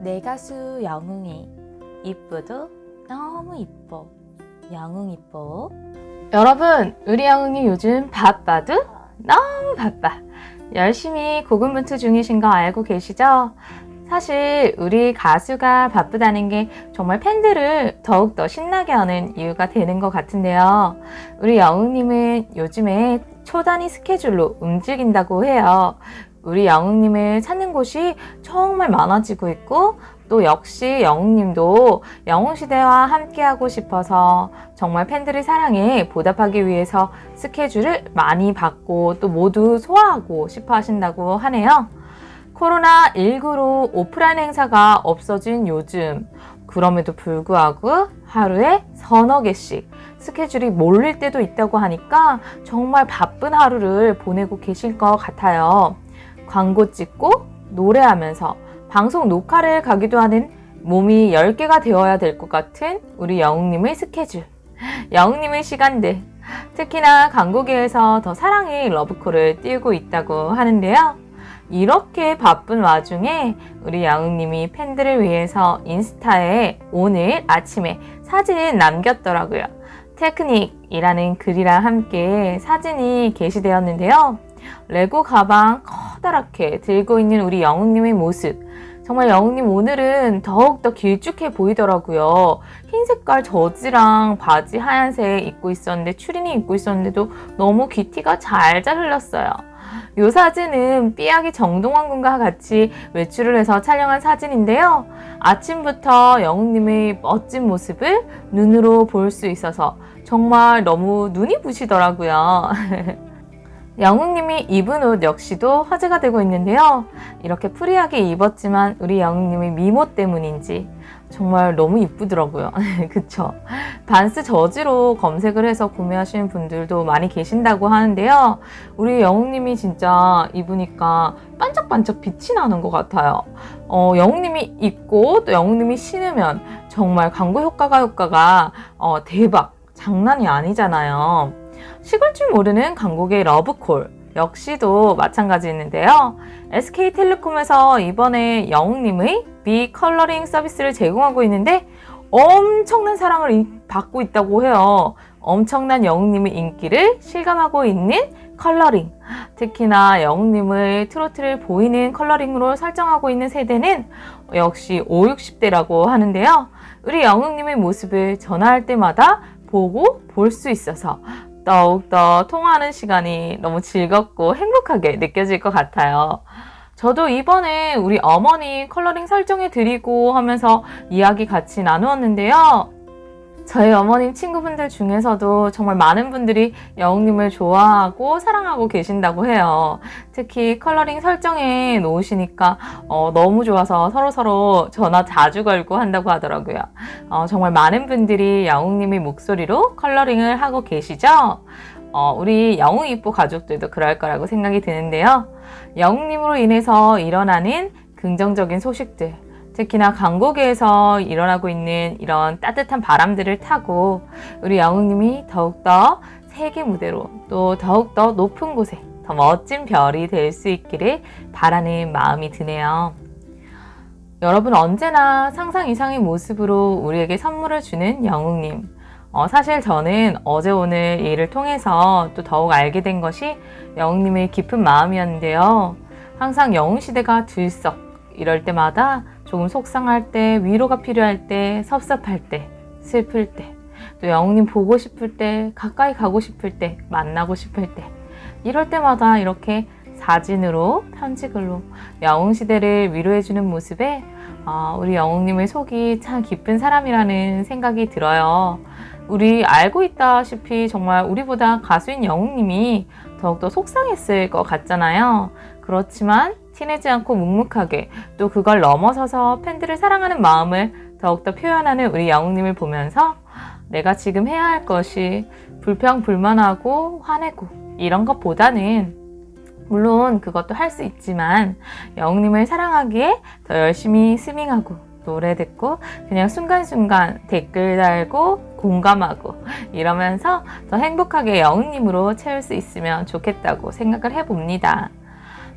내 가수 영웅이 이쁘도 너무 이뻐 영웅 이뻐 여러분 우리 영웅이 요즘 바빠도 너무 바빠 열심히 고군분투 중이신 거 알고 계시죠? 사실 우리 가수가 바쁘다는 게 정말 팬들을 더욱더 신나게 하는 이유가 되는 것 같은데요. 우리 영웅님은 요즘에 초단위 스케줄로 움직인다고 해요. 우리 영웅님을 찾는 곳이 정말 많아지고 있고 또 역시 영웅님도 영웅시대와 함께하고 싶어서 정말 팬들의 사랑에 보답하기 위해서 스케줄을 많이 받고 또 모두 소화하고 싶어 하신다고 하네요. 코로나19로 오프라인 행사가 없어진 요즘, 그럼에도 불구하고 하루에 서너 개씩 스케줄이 몰릴 때도 있다고 하니까 정말 바쁜 하루를 보내고 계실 것 같아요. 광고 찍고 노래하면서 방송 녹화를 가기도 하는 몸이 10개가 되어야 될 것 같은 우리 영웅님의 스케줄. 영웅님의 시간들. 특히나 광고계에서 더 사랑의 러브콜을 띄우고 있다고 하는데요. 이렇게 바쁜 와중에 우리 영웅님이 팬들을 위해서 인스타에 오늘 아침에 사진 남겼더라고요. 테크닉이라는 글이랑 함께 사진이 게시되었는데요. 레고 가방 커다랗게 들고 있는 우리 영웅님의 모습. 정말 영웅님 오늘은 더욱더 길쭉해 보이더라고요. 흰 색깔 저지랑 바지 하얀색 입고 있었는데 추리닝 입고 있었는데도 너무 귀티가 잘잘 흘렀어요. 이 사진은 삐약이 정동원 군과 같이 외출을 해서 촬영한 사진인데요. 아침부터 영웅님의 멋진 모습을 눈으로 볼 수 있어서 정말 너무 눈이 부시더라고요. 영웅님이 입은 옷 역시도 화제가 되고 있는데요. 이렇게 프리하게 입었지만 우리 영웅님의 미모 때문인지 정말 너무 이쁘더라고요. 그쵸? 반스 저지로 검색을 해서 구매하시는 분들도 많이 계신다고 하는데요. 우리 영웅님이 진짜 입으니까 반짝반짝 빛이 나는 것 같아요. 어, 영웅님이 입고 또 영웅님이 신으면 정말 광고 효과가 효과가 어, 대박! 장난이 아니잖아요. 식을 줄 모르는 광고계 러브콜 역시도 마찬가지인데요. SK텔레콤에서 이번에 영웅님의 비 컬러링 서비스를 제공하고 있는데 엄청난 사랑을 받고 있다고 해요. 엄청난 영웅님의 인기를 실감하고 있는 컬러링. 특히나 영웅님의 트로트를 보이는 컬러링으로 설정하고 있는 세대는 역시 5, 60대라고 하는데요. 우리 영웅님의 모습을 전화할 때마다 보고 볼 수 있어서 더욱더 통화하는 시간이 너무 즐겁고 행복하게 느껴질 것 같아요. 저도 이번에 우리 어머니 컬러링 설정해 드리고 하면서 이야기 같이 나누었는데요. 저희 어머님 친구분들 중에서도 정말 많은 분들이 영웅님을 좋아하고 사랑하고 계신다고 해요. 특히 컬러링 설정해 놓으시니까 어, 너무 좋아서 서로서로 전화 자주 걸고 한다고 하더라고요. 어, 정말 많은 분들이 영웅님의 목소리로 컬러링을 하고 계시죠? 어, 우리 영웅 이뻐 가족들도 그럴 거라고 생각이 드는데요. 영웅님으로 인해서 일어나는 긍정적인 소식들, 특히나 광고계에서 일어나고 있는 이런 따뜻한 바람들을 타고 우리 영웅님이 더욱더 세계 무대로 또 더욱더 높은 곳에 더 멋진 별이 될 수 있기를 바라는 마음이 드네요. 여러분 언제나 상상 이상의 모습으로 우리에게 선물을 주는 영웅님. 어, 사실 저는 어제 오늘 일을 통해서 또 더욱 알게 된 것이 영웅님의 깊은 마음이었는데요. 항상 영웅시대가 들썩 이럴 때마다 조금 속상할 때, 위로가 필요할 때, 섭섭할 때, 슬플 때, 또 영웅님 보고 싶을 때, 가까이 가고 싶을 때, 만나고 싶을 때, 이럴 때마다 이렇게 사진으로, 편지글로 영웅시대를 위로해주는 모습에 어, 우리 영웅님의 속이 참 깊은 사람이라는 생각이 들어요. 우리 알고 있다시피 정말 우리보다 가수인 영웅님이 더욱더 속상했을 것 같잖아요. 그렇지만 티내지 않고 묵묵하게 또 그걸 넘어서서 팬들을 사랑하는 마음을 더욱더 표현하는 우리 영웅님을 보면서 내가 지금 해야 할 것이 불평 불만하고 화내고 이런 것보다는 물론 그것도 할 수 있지만 영웅님을 사랑하기에 더 열심히 스밍하고 노래 듣고 그냥 순간순간 댓글 달고 공감하고 이러면서 더 행복하게 영웅님으로 채울 수 있으면 좋겠다고 생각을 해봅니다.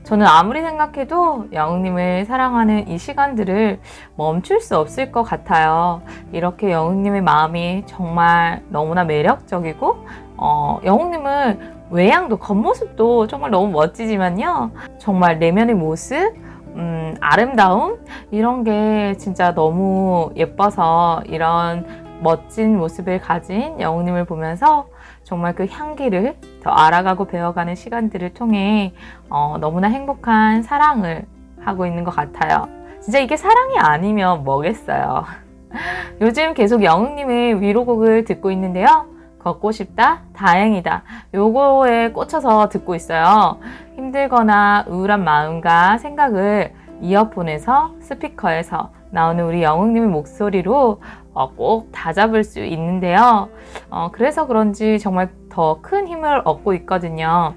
저는 아무리 생각해도 영웅님을 사랑하는 이 시간들을 멈출 수 없을 것 같아요. 이렇게 영웅님의 마음이 정말 너무나 매력적이고, 어, 영웅님은 외양도 겉모습도 정말 너무 멋지지만요. 정말 내면의 모습, 음, 아름다움, 이런 게 진짜 너무 예뻐서 이런 멋진 모습을 가진 영웅님을 보면서 정말 그 향기를 더 알아가고 배워가는 시간들을 통해 어, 너무나 행복한 사랑을 하고 있는 것 같아요. 진짜 이게 사랑이 아니면 뭐겠어요. 요즘 계속 영웅님의 위로곡을 듣고 있는데요. 걷고 싶다, 다행이다. 요거에 꽂혀서 듣고 있어요. 힘들거나 우울한 마음과 생각을 이어폰에서 스피커에서 나오는 우리 영웅님의 목소리로 어, 꼭 다잡을 수 있는데요. 어, 그래서 그런지 정말 더 큰 힘을 얻고 있거든요.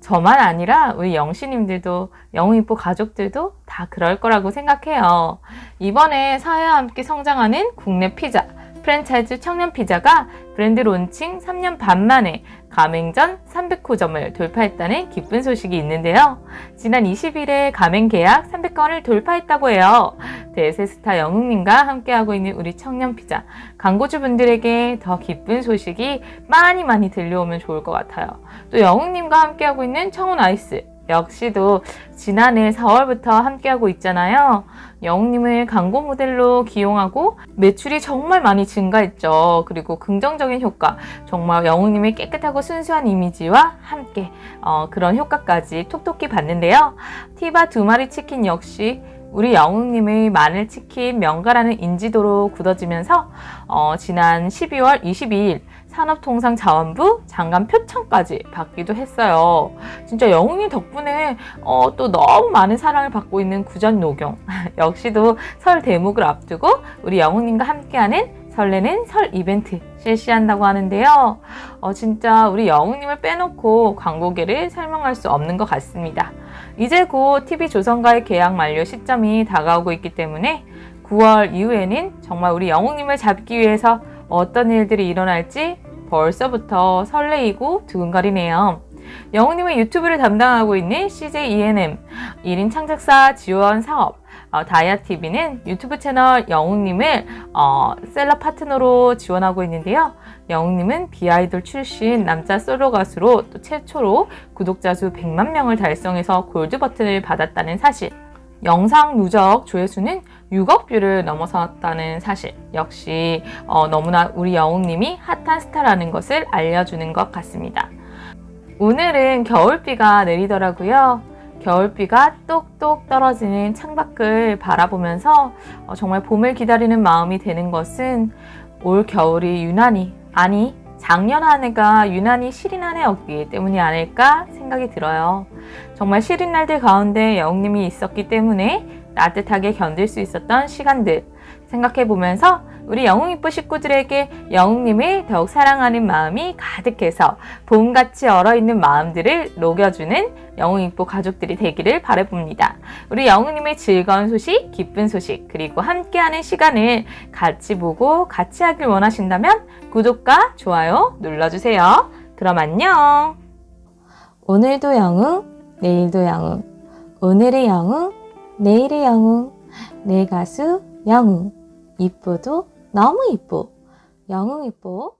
저만 아니라 우리 영시님들도 영웅이뽀 가족들도 다 그럴 거라고 생각해요. 이번에 사회와 함께 성장하는 국내 피자 프랜차이즈 청년 피자가 브랜드 론칭 3년 반 만에 가맹전 300호점을 돌파했다는 기쁜 소식이 있는데요. 지난 20일에 가맹 계약 300건을 돌파했다고 해요. 대세 스타 영웅님과 함께하고 있는 우리 청년 피자 광고주분들에게 더 기쁜 소식이 많이 많이 들려오면 좋을 것 같아요. 또 영웅님과 함께하고 있는 청운 아이스 역시도 지난해 4월부터 함께하고 있잖아요. 영웅님을 광고 모델로 기용하고 매출이 정말 많이 증가했죠. 그리고 긍정적인 효과, 정말 영웅님의 깨끗하고 순수한 이미지와 함께 어, 그런 효과까지 톡톡히 봤는데요. 티바 두 마리 치킨 역시 우리 영웅님의 마늘 치킨 명가라는 인지도로 굳어지면서 어, 지난 12월 22일 산업통상자원부 장관 표창까지 받기도 했어요. 진짜 영웅님 덕분에 어, 또 너무 많은 사랑을 받고 있는 구전 노경 역시도 설 대목을 앞두고 우리 영웅님과 함께하는 설레는 설 이벤트 실시한다고 하는데요. 어, 진짜 우리 영웅님을 빼놓고 광고계를 설명할 수 없는 것 같습니다. 이제 곧 TV조선과의 계약 만료 시점이 다가오고 있기 때문에 9월 이후에는 정말 우리 영웅님을 잡기 위해서 어떤 일들이 일어날지 벌써부터 설레이고 두근거리네요. 영웅님의 유튜브를 담당하고 있는 CJ ENM 1인 창작사 지원 사업 어, 다이아TV는 유튜브 채널 영웅님을 어, 셀럽 파트너로 지원하고 있는데요. 영웅님은 비아이돌 출신 남자 솔로 가수로 또 최초로 구독자 수 100만 명을 달성해서 골드 버튼을 받았다는 사실. 영상 누적 조회수는 6억 뷰를 넘어섰다는 사실 역시 어, 너무나 우리 영웅님이 핫한 스타라는 것을 알려주는 것 같습니다. 오늘은 겨울비가 내리더라고요. 겨울비가 똑똑 떨어지는 창밖을 바라보면서 어, 정말 봄을 기다리는 마음이 되는 것은 올 겨울이 유난히 아니 작년 한 해가 유난히 시린 한 해였기 때문이 아닐까 생각이 들어요. 정말 시린 날들 가운데 영웅님이 있었기 때문에 따뜻하게 견딜 수 있었던 시간들 생각해 보면서 우리 영웅이뽀 식구들에게 영웅님을 더욱 사랑하는 마음이 가득해서 봄같이 얼어있는 마음들을 녹여주는 영웅이뽀 가족들이 되기를 바라봅니다. 우리 영웅님의 즐거운 소식, 기쁜 소식, 그리고 함께하는 시간을 같이 보고 같이 하길 원하신다면 구독과 좋아요 눌러주세요. 그럼 안녕! 오늘도 영웅, 내일도 영웅, 오늘의 영웅, 내일의 영웅, 내 가수 영웅, 이뻐도 너무 이뻐, 영웅 이뻐.